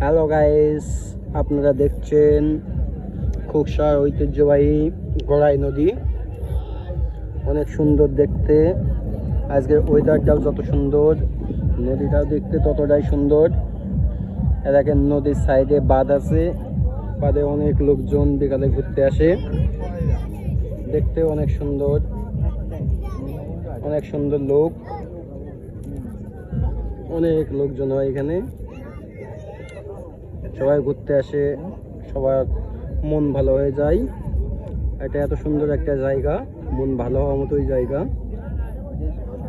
Hello guys আপনারা দেখছেন খুকসার ঐতিহ্যবাহী গড়াই নদী। অনেক সুন্দর দেখতে। আজকের ওয়েদারটাও যত সুন্দর, নদীটাও দেখতে ততটাই সুন্দর। এ দেখেন, নদীর সাইডে বাঁধ আছে। বাঁধে অনেক লোকজন বিকালে ঘুরতে আসে। দেখতে অনেক সুন্দর। অনেক সুন্দর লোক। অনেক লোকজন হয় এখানে। সবাই ঘুরতে আসে, সবার মন ভালো হয়ে যায়। এটা এত সুন্দর একটা জায়গা, মন ভালো হওয়ার মতোই জায়গা।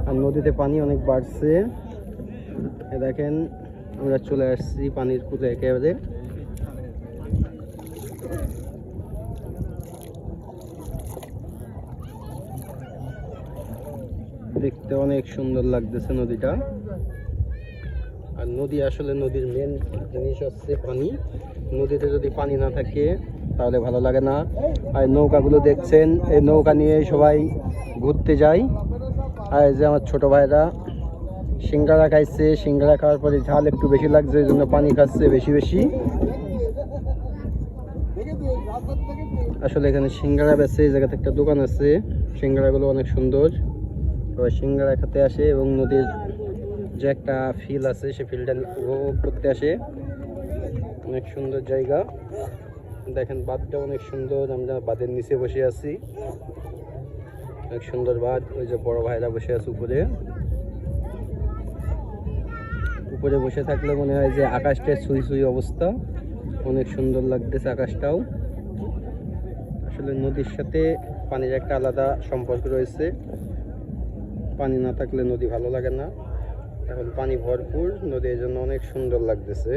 আর নদীতে পানি অনেক বাড়ছে। দেখেন, আমরা চলে আসছি পানির কুলে একেবারে। দেখতে অনেক সুন্দর লাগতেছে নদীটা। আর নদী আসলে নদীর মেন জিনিস হচ্ছে পানি। নদীতে যদি পানি না থাকে, তাহলে ভালো লাগে না। আর নৌকাগুলো দেখছেন, এই নৌকা নিয়ে সবাই ঘুরতে যায়। আর যে আমার ছোট ভাইরা, সিঙ্গারা খাইছে। সিঙ্গারা খাওয়ার পরে ঝাল একটু বেশি লাগছে, এই জন্য পানি খাচ্ছে বেশি বেশি। আসলে এখানে সিঙ্গারা বেচে, এই জায়গাতে একটা দোকান আছে। সিঙ্গারাগুলো অনেক সুন্দর। সবাই সিঙ্গারা খেতে আসে এবং নদীর যে একটা ফিল আছে, সে ফিলটা উপভোগ করতে আসে। অনেক সুন্দর জায়গা। দেখেন, বাঁধটা অনেক সুন্দর। আমরা বাঁধের নিচে বসে আছি। অনেক সুন্দর বাঁধ। ওই যে বড় ভাইরা বসে আছে উপরে। উপরে বসে থাকলে মনে হয় যে আকাশটা ছুঁই সুই অবস্থা। অনেক সুন্দর লাগতেছে আকাশটাও। আসলে নদীর সাথে পানির একটা আলাদা সম্পর্ক রয়েছে। পানি না থাকলে নদী ভালো লাগে না। এখন পানি ভরপুর নদী এই জন্য অনেক সুন্দর লাগতেছে।